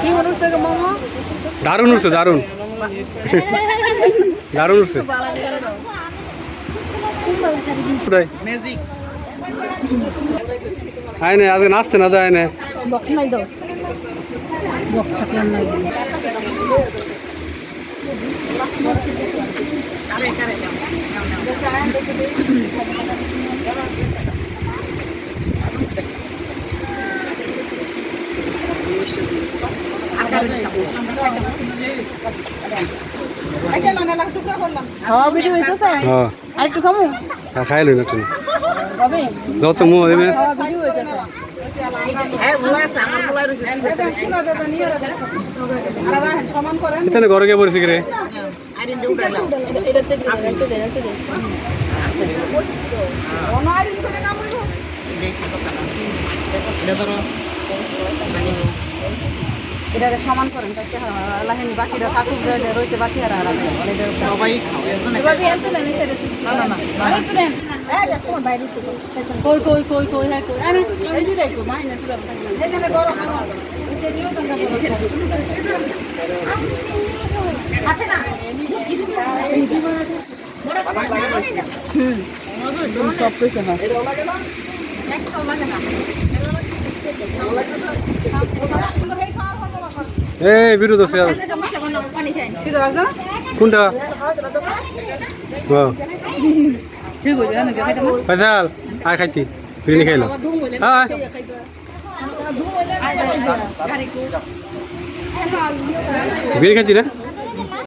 কি গো মামা? দারুণ উঠছে দারুণ। দারুণ উঠছে আয় না আজকে নাচতে না যায় না। কারে কারে হ্যাঁ ভুলা আছে আমার ভুলা রয়েছে সমান করেন। এখানে ঘরে গিয়ে পড়েছি রে আইরিন দিয়ে উঠাইলাম এটাতে এটাতে দে এটাতে দে এটা ধরো। মানে এটাকে সমান করেন তাকে লাহেনি যে যে রয়েছে বাকি হারা হারা সবাই খাও না না না কই কই কই কই হ্যাঁ কই। আরে এই দুটাই তো মাই না তুলা গরম এটা দিও তঙ্গা আছে না। হুম। সব হ্যাঁ। বিরোধ আছে আর কি আছে কোনটা? ফাইজাল আয় খাইতি বিরিয়ানি খাইলো বিরিয়ানি খাইতি না?